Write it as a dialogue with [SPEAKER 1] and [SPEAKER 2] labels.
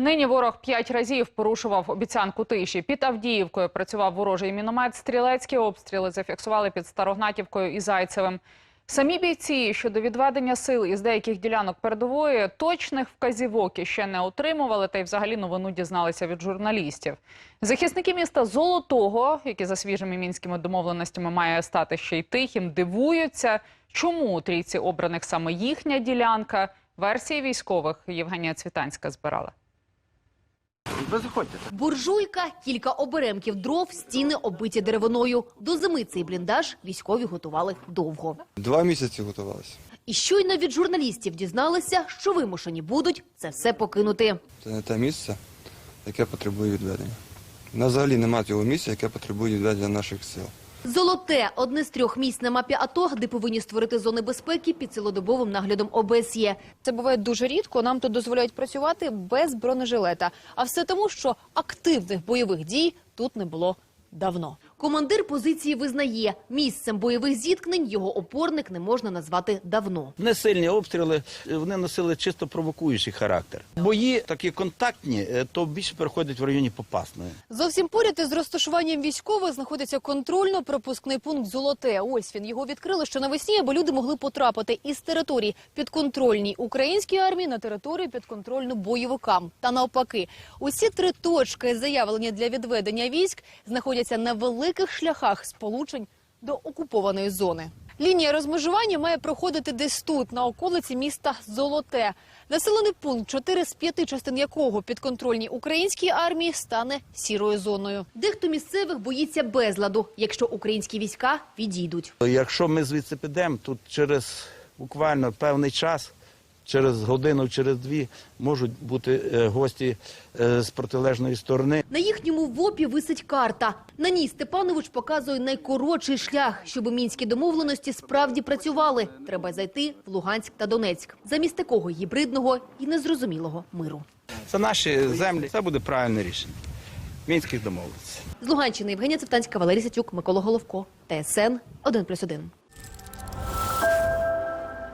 [SPEAKER 1] Нині ворог п'ять разів порушував обіцянку тиші. Під Авдіївкою працював ворожий міномет. Стрілецькі обстріли зафіксували під Старогнатівкою і Зайцевим. Самі бійці щодо відведення сил із деяких ділянок передової точних вказівок ще не отримували, та й взагалі новину дізналися від журналістів. Захисники міста Золотого, які за свіжими мінськими домовленостями має стати ще й тихим, дивуються, чому у трійці обраних саме їхня ділянка. Версії військових Євгенія Цвітанська збирала.
[SPEAKER 2] Ви заходьте.
[SPEAKER 3] Буржуйка, кілька оберемків дров, стіни оббиті деревиною. До зими цей бліндаж військові готували довго.
[SPEAKER 4] Два місяці готувалися.
[SPEAKER 3] І щойно від журналістів дізналися, що вимушені будуть це все покинути.
[SPEAKER 4] Це не те місце, яке потребує відведення. У нас взагалі немає цього місця, яке потребує відведення наших сил.
[SPEAKER 3] Золоте – одне з трьох місць на мапі АТО, де повинні створити зони безпеки під цілодобовим наглядом ОБСЄ.
[SPEAKER 5] Це буває дуже рідко. Нам тут дозволяють працювати без бронежилета. А все тому, що активних бойових дій тут не було давно.
[SPEAKER 3] Командир позиції визнає, місцем бойових зіткнень його опорник не можна назвати давно.
[SPEAKER 2] Не сильні обстріли, е, вони носили чисто провокуючий характер. Бої такі контактні, е, то більше переходять в районі Попасної.
[SPEAKER 5] Зовсім поряд із розташуванням військових знаходиться контрольно-пропускний пункт «Золоте». Ось він. Його відкрили ще навесні, аби люди могли потрапити із території підконтрольній українській армії на територію підконтрольну бойовикам. Та навпаки, усі три точки, заявлені для відведення військ, знаходяться на великих шляхах сполучень до окупованої зони. Лінія розмежування має проходити десь тут, на околиці міста Золоте. Населений пункт, чотири з п'яти частин якого підконтрольній українській армії стане сірою зоною.
[SPEAKER 3] Дехто місцевих боїться безладу, якщо українські війська відійдуть.
[SPEAKER 2] Якщо ми звідси підемо, тут через буквально певний час, через годину, через дві, можуть бути е, гості е, з протилежної сторони.
[SPEAKER 3] На їхньому вопі висить карта. На ній Степанович показує найкоротший шлях, щоб мінські домовленості справді працювали. Треба зайти в Луганськ та Донецьк, замість такого гібридного і незрозумілого миру.
[SPEAKER 2] Це наші землі. Це буде правильне рішення. Мінських домовленостей.
[SPEAKER 3] З Луганщини Євгенія Цевтанська, Валерій Сятюк, Микола Головко, ТСН 1+,1.